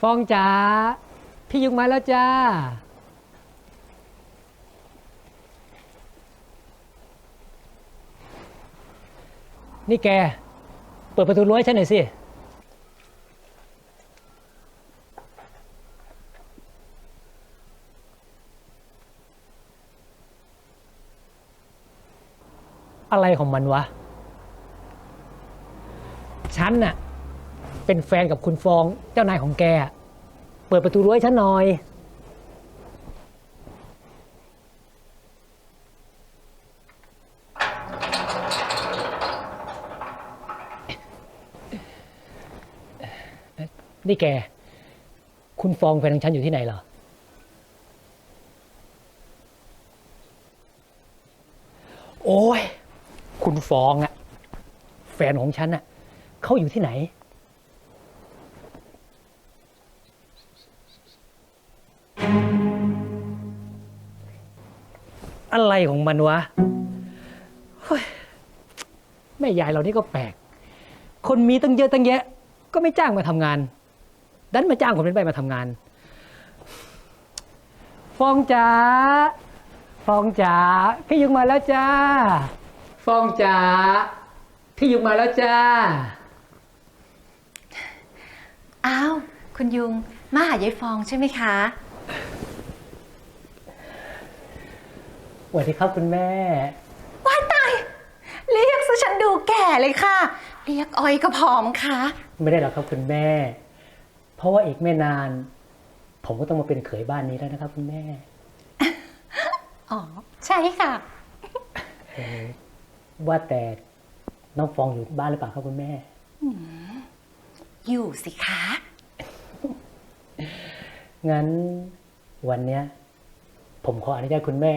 ฟองจ๋าพี่ยุงมาแล้วจ้า นี่แก เปิดประตูรั้วให้ฉันหน่อยสิ อะไรของมันวะ ฉันน่ะ เป็นแฟนกับคุณฟองเจ้านายของแก เปิดประตูรั้วให้ฉันหน่อย นี่แก คุณฟองแฟนของฉันอยู่ที่ไหนเหรอ โอ้ย คุณฟองอะแฟนของฉันอะเขาอยู่ที่ไหน อะไรของมันวะเฮ้ยแม่ยายเรานี่ก็แปลก คนมีตั้งเยอะตั้งแยะ ก็ไม่จ้างมาทำงาน ดันมาจ้างคนเป็นใบมาทำงาน ฟองจ๋า ฟองจ๋า พี่ยุงมาแล้วจ้า ฟองจ๋า พี่ยุงมาแล้วจ้า อ้าว คุณยุง มาหายายฟองใช่ไหมคะ สวัสดีครับคุณแม่ ว้ายตาย เรียกซะฉันดูแก่เลยค่ะ เรียกอ้อยก็พร้อมค่ะ ไม่ได้หรอกครับคุณแม่ เพราะว่าอีกไม่นาน ผมก็ต้องมาเป็นเขยบ้านนี้แล้วนะครับ คุณแม่ อ๋อ ใช่ค่ะ เอ่อว่าแต่น้องฟองอยู่บ้านหรือเปล่าครับคุณแม่ อยู่สิคะ งั้นวันเนี้ย ผมขออนุญาตคุณแม่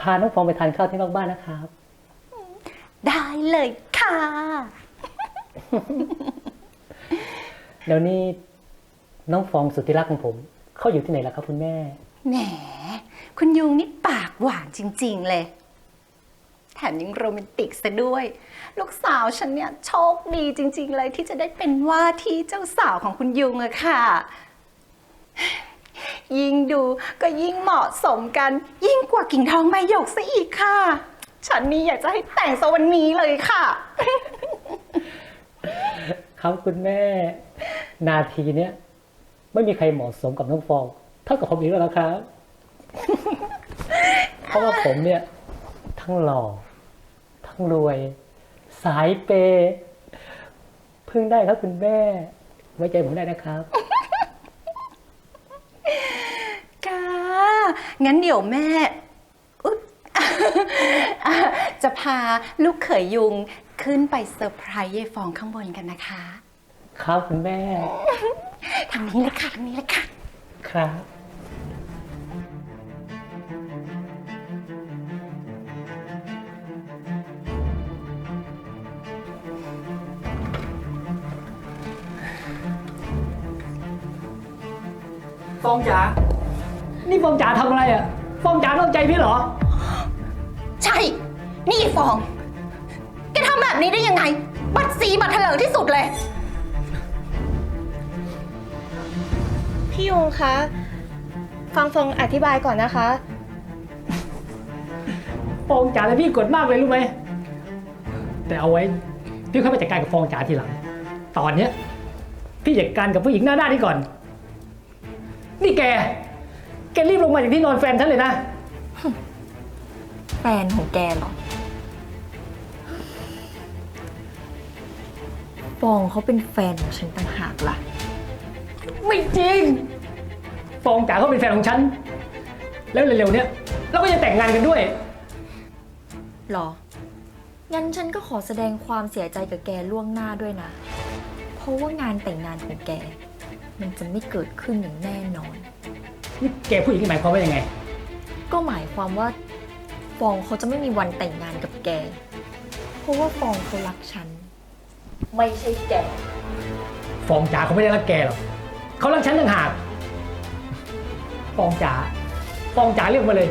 พาน้องฟองไปทานข้าวที่นอกบ้านนะครับ ได้เลยค่ะแล้วนี่น้องฟองสุดที่รักของผม เขาอยู่ที่ไหนล่ะครับคุณแม่ แหม คุณยุงนี่ปากหวานจริง ๆ เลย แถมยังโรแมนติกซะด้วย ลูกสาวฉันเนี่ยโชคดีจริง ๆ เลยที่จะได้เป็นว่าที่เจ้าสาวของคุณยุงอะค่ะ ยิ่งดูก็ยิ่งเหมาะสมกัน ยิ่งกว่ากิ่งทองใบหยกซะอีกค่ะ ฉันนี่อยากจะให้แต่งซะวันนี้เลยค่ะ ครับคุณแม่ นาทีเนี้ยไม่มีใครเหมาะสมกับน้องฟองเท่ากับผมอีกแล้วนะครับ เพราะว่าผมเนี่ย ทั้งหล่อทั้งรวย สายเปย์พึ่งได้ครับคุณแม่ ไว้ใจผมได้นะครับ ค่ะ งั้นเดี๋ยวแม่อุ๊ย จะพาลูกเขยยุงขึ้นไปเซอร์ไพรส์ยายฟองข้างบนกันนะคะ ครับคุณแม่ ทางนี้เลยค่ะทางนี้เลยค่ะ ครับ ฟองจ๋า นี่ฟองจ๋าทำอะไรอะฟองจ๋านอกใจพี่เหรอ ใช่ นี่ยายฟอง แกทำแบบนี้ได้ยังไง บัตรสีบัตรเถลิงที่สุดเลย พี่ยุงคะ ฟังฟองอธิบายก่อนนะคะ ฟองจ๋าเลยพี่กดมากเลยรู้ไหม แต่เอาไว้ พี่ค่อยไปจัดการกับฟองจ๋าทีหลัง ตอนเนี้ย พี่จัดการกับผู้หญิงหน้าด้านนี้ก่อน นี่แกแกรีบลงมาจากที่นอนแฟนฉันเลยนะ แฟนของแกเหรอฟองเขาเป็นแฟนของฉันต่างหากล่ะ ไม่จริง ฟองจ๋าเขาเป็นแฟนของฉัน แล้วเร็วๆเนี้ยเราก็จะแต่งงานกันด้วย หรอ งั้นฉันก็ขอแสดงความเสียใจกับแกล่วงหน้าด้วยนะ เพราะว่างานแต่งงานของแก มันจะไม่เกิดขึ้นอย่างแน่นอน นี่แกพูดอย่างนี้หมายความว่ายังไง ก็หมายความว่าฟองเขาจะไม่มีวันแต่งงานกับแก เพราะว่าฟองเขารักฉัน ไม่ใช่แก ฟองจ๋าเขาไม่ได้รักแกหรอกเขารักฉันต่างหาก ฟองจ๋า ฟองจ๋าเลือกมาเลย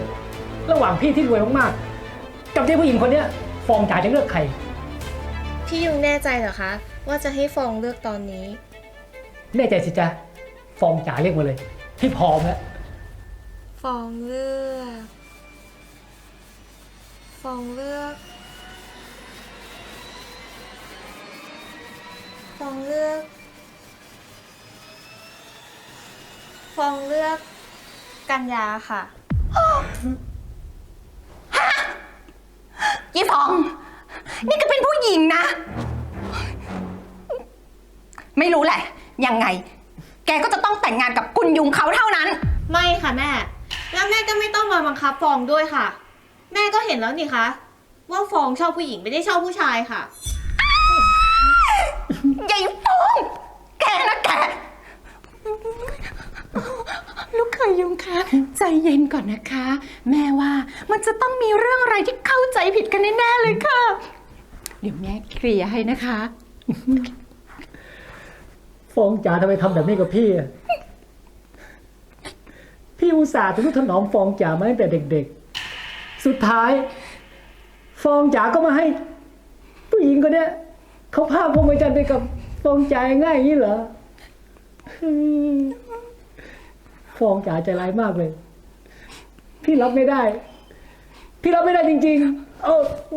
ระหว่างพี่ที่รวยมากๆ กับเจ้าผู้หญิงคนเนี้ย ฟองจ๋าจะเลือกใคร พี่ยุงแน่ใจเหรอคะ ว่าจะให้ฟองเลือกตอนนี้ แน่ใจสิจ๊ะ ฟองจ๋าเรียกมาเลย พี่พร้อมแล้ว ฟองเลือก ฟองเลือก ฟองเลือก ฟองเลือก กัญญาค่ะ ยี่ฟอง นี่ก็เป็นผู้หญิงนะ ไม่รู้แหละ ยังไง แกก็จะต้องแต่งงานกับคุณยุงเขาเท่านั้น ไม่ค่ะแม่ แล้วแม่ก็ไม่ต้องมาบังคับฟองด้วยค่ะ แม่ก็เห็นแล้วนี่คะว่าฟองชอบผู้หญิงไม่ได้ชอบผู้ชายค่ะใหญ่ฟองแกนะแก ลูกเคยยุงคะ ใจเย็นก่อนนะคะ แม่ว่ามันจะต้องมีเรื่องอะไรที่เข้าใจผิดกันแน่ๆเลยค่ะ เดี๋ยวแม่เคลียร์ให้นะคะ ฟองจ๋าทำไมทำแบบนี้กับพี่อะ พี่อุตส่าห์ทนุถนอมฟองจ๋ามาตั้งแต่เด็ก ๆ สุดท้าย ฟองจ๋าก็มาให้ ผู้หญิงคนเนี้ยเขาพาพรหมจันทรย์ไปกับฟองจ๋าง่ายอย่างนี้เหรอฟองจ๋าใจร้ายมากเลย พี่รับไม่ได้ พี่รับไม่ได้จริง ๆ โอ้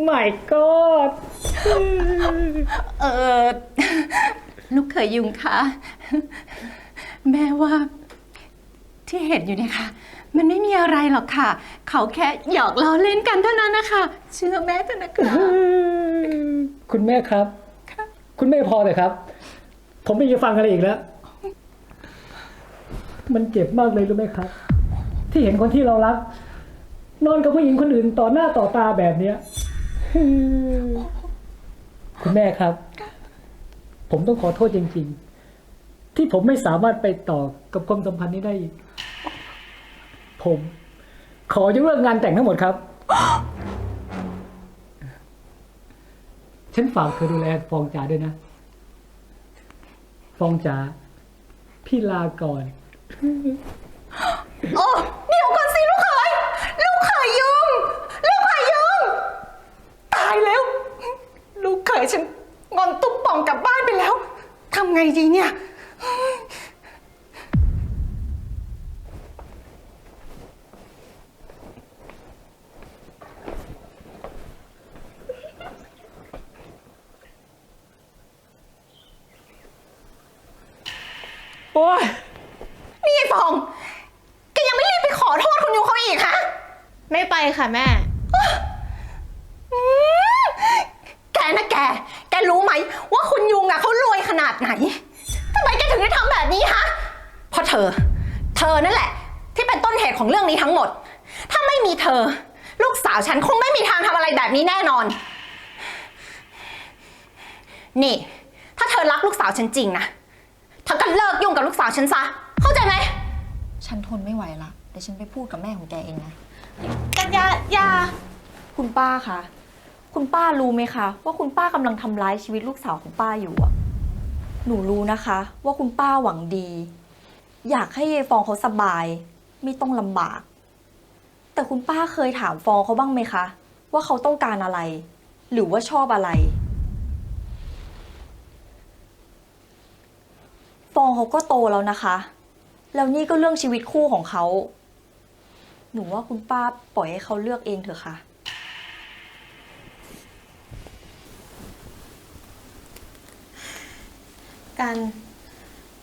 my god เออลูกเคยยุงคะ แม่ว่า ที่เห็นอยู่เนี่ยค่ะ มันไม่มีอะไรหรอกค่ะ เขาแค่หยอกล้อเล่นกันเท่านั้นนะคะ เชื่อแม่เถอะนะคะ คุณแม่ครับ คุณแม่พอเลยครับ ผมไม่จะฟังอะไรอีกแล้ว มันเจ็บมากเลยรู้ไหมครับ ที่เห็นคนที่เรารัก นอนกับผู้หญิงคนอื่นต่อหน้าต่อตาแบบเนี้ยคุณแม่ครับ ผมต้องขอโทษจริง ๆ ที่ผมไม่สามารถไปต่อกับความสัมพันธ์นี้ได้อีก ผม ขอยกเลิกงานแต่งทั้งหมดครับ ฉันฝากเธอดูแลฟองจ๋าด้วยนะ ฟองจ๋าพี่ลาก่อน โอ้เดี๋ยวก่อนสิลูกเขย ลูกเขยยุง ลูกเขยยุง ตายแล้ว ลูกเขยฉันงอนตุ๊บป่องกลับบ้านไปแล้ว ทำไงดีเนี่ย โอ้ย นี่ไอ้ฟอง แกยังไม่รีบไปขอโทษคุณยุงเขา อีกฮะ ไม่ไปค่ะแม่อืมแกนะแก แกรู้ไหม ว่าคุณยุงอะเขารวยขนาดไหนทำไมแกถึงได้ทำแบบนี้ฮะเพราะเธอ เธอนั่นแหละ ที่เป็นต้นเหตุของเรื่องนี้ทั้งหมด ถ้าไม่มีเธอ ลูกสาวฉันคงไม่มีทางทำอะไรแบบนี้แน่นอน นี่ ถ้าเธอรักลูกสาวฉันจริงนะเธอก็เลิกยุ่งกับลูกสาวฉันซะ เข้าใจไหม ฉันทนไม่ไหวละ เดี๋ยวฉันไปพูดกับแม่ของแกเองนะกัญญาอย่าคุณป้าคะ คุณป้ารู้ไหมคะ ว่าคุณป้ากำลังทำร้ายชีวิตลูกสาวของป้าอยู่อะหนูรู้นะคะ ว่าคุณป้าหวังดี อยากให้ยายฟองเขาสบาย ไม่ต้องลำบาก แต่คุณป้าเคยถามฟองเขาบ้างไหมคะ ว่าเขาต้องการอะไร หรือว่าชอบอะไร ฟองเขาก็โตแล้วนะคะ แล้วนี่ก็เรื่องชีวิตคู่ของเขา หนูว่าคุณป้าปล่อยให้เขาเลือกเองเถอะค่ะ กัน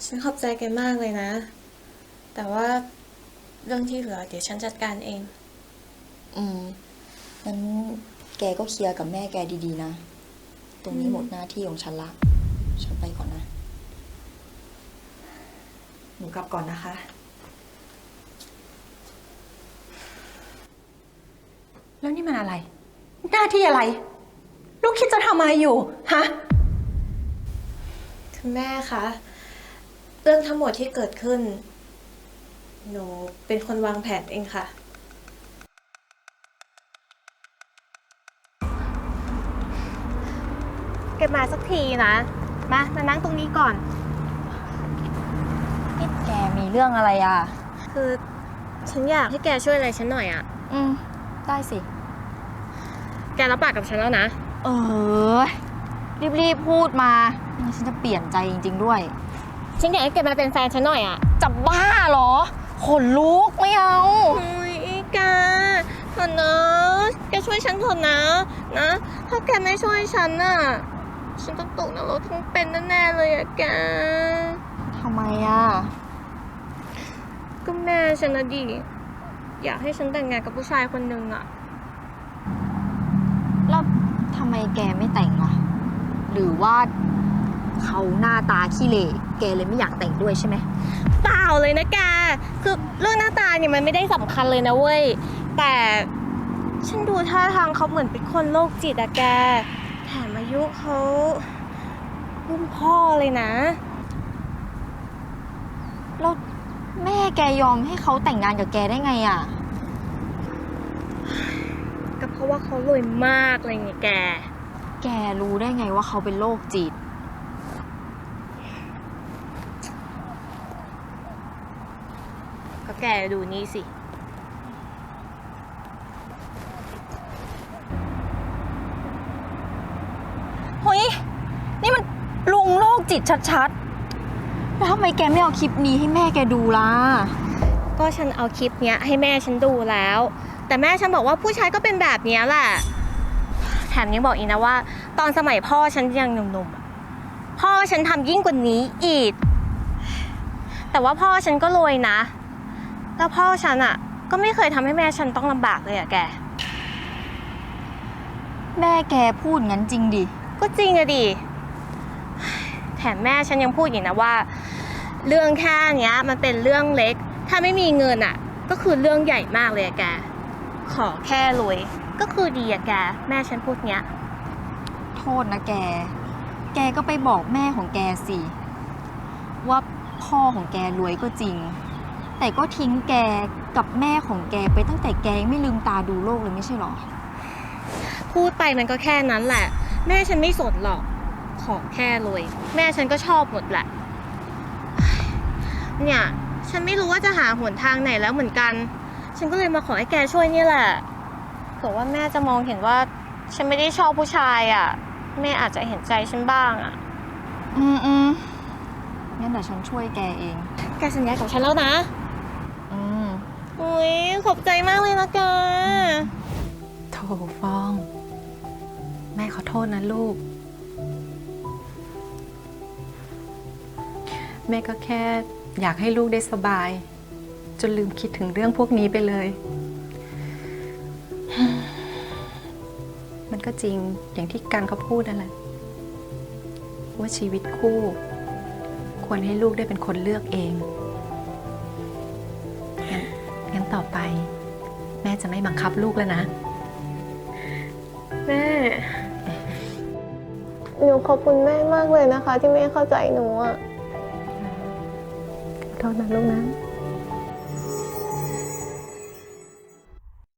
ฉันขอบใจแกมากเลยนะ แต่ว่าเรื่องที่เหลือเดี๋ยวฉันจัดการเอง อืมงั้นแกก็เคลียร์กับแม่แกดีๆนะ ตรงนี้หมดหน้าที่ของฉันละ ฉันไปก่อนนะ หนูกลับก่อนนะคะ แล้วนี่มันอะไร หน้าที่อะไร ลูกคิดจะทำอะไรอยู่ ฮะ คุณแม่คะ เรื่องทั้งหมดที่เกิดขึ้น หนูเป็นคนวางแผนเองค่ะ แกมาสักทีนะ มามานั่งตรงนี้ก่อน นี่แกมีเรื่องอะไรอะ คือ ฉันอยากให้แกช่วยอะไรฉันหน่อยอะอืม ได้สิ แกรับปากกับฉันแล้วนะ เออ รีบๆพูดมาไม่งั้นฉันจะเปลี่ยนใจจริง ๆ ด้วย ฉันอยากให้แกมาเป็นแฟนฉันหน่อยอะจะบ้าเหรอ ขนลุกไม่เอาโอ้ยแกเถอะนะแกช่วยฉันเถอะนะ นะ ถ้าแกไม่ช่วยฉันน่ะ ฉันต้องตกนรกทั้งเป็นแน่ๆเลยอะแก ทำไมอะ ก็แม่ฉันนะดิ อยากให้ฉันแต่งงานกับผู้ชายคนหนึ่งอะแล้วทำไมแกไม่แต่งล่ะ หรือว่าเขาหน้าตาขี้เหร่แกเลยไม่อยากแต่งด้วยใช่ไหม เปล่าเลยนะแก คือเรื่องหน้าตาเนี่ยมันไม่ได้สำคัญเลยนะเว้ย แต่ฉันดูท่าทางเขาเหมือนเป็นคนโรคจิตอะแก แถมอายุเขารุ่นพ่อเลยนะ แล้ว แม่แกยอมให้เขาแต่งงานกับแกได้ไงอะ ก็เพราะว่าเขารวยมากเลยไงแก แกรู้ได้ไงว่าเขาเป็นโรคจิต ก็แกดูนี่สิ เฮ้ย นี่มันลุงโรคจิตชัดๆ แล้วทำไมแกไม่เอาคลิปนี้ให้แม่แกดูล่ะ ก็ฉันเอาคลิปเนี้ยให้แม่ฉันดูแล้ว แต่แม่ฉันบอกว่าผู้ชายก็เป็นแบบเนี้ยแหละ แถมยังบอกอีกนะว่า ตอนสมัยพ่อฉันยังหนุ่มๆอะพ่อฉันทำยิ่งกว่านี้อีก แต่ว่าพ่อฉันก็รวยนะ แล้วพ่อฉันอะ ก็ไม่เคยทำให้แม่ฉันต้องลำบากเลยอะแก แม่แกพูดงั้นจริงดิ ก็จริงอะดิ แถมแม่ฉันยังพูดอีกนะว่า เรื่องแค่เนี้ยมันเป็นเรื่องเล็ก ถ้าไม่มีเงินอะก็คือเรื่องใหญ่มากเลยอะแกขอแค่รวยก็คือดีอะแกแม่ฉันพูดเนี้ย โทษนะแก แกก็ไปบอกแม่ของแกสิ ว่าพ่อของแกรวยก็จริง แต่ก็ทิ้งแกกับแม่ของแกไปตั้งแต่แกยังไม่ลืมตาดูโลกเลยไม่ใช่หรอ พูดไปมันก็แค่นั้นแหละ แม่ฉันไม่สนหรอก ขอแค่รวยแม่ฉันก็ชอบหมดแหละ เนี่ย ฉันไม่รู้ว่าจะหาหนทางไหนแล้วเหมือนกัน ฉันก็เลยมาขอให้แกช่วยเนี่ยแหละเผื่อว่าแม่จะมองเห็นว่า ฉันไม่ได้ชอบผู้ชายอะ่ะ แม่อาจจะเห็นใจฉันบ้างอะ่ะ อืมอืมงั้นเดี๋ยวฉันช่วยแกเอง แกสัญญากับฉันแล้วนะ อืมอุ้ยขอบใจมากเลยนะแกโถฟอง แม่ขอโทษนะลูก แม่ก็แค่อยากให้ลูกได้สบาย จนลืมคิดถึงเรื่องพวกนี้ไปเลย มันก็จริงอย่างที่กันเขาพูดนั่นแหละว่าชีวิตคู่ ควรให้ลูกได้เป็นคนเลือกเองงั้นงั้นต่อไป แม่จะไม่บังคับลูกแล้วนะ แม่ หนูขอบคุณแม่มากเลยนะคะ ที่แม่เข้าใจหนูอะ เท่านั้นลูกนะ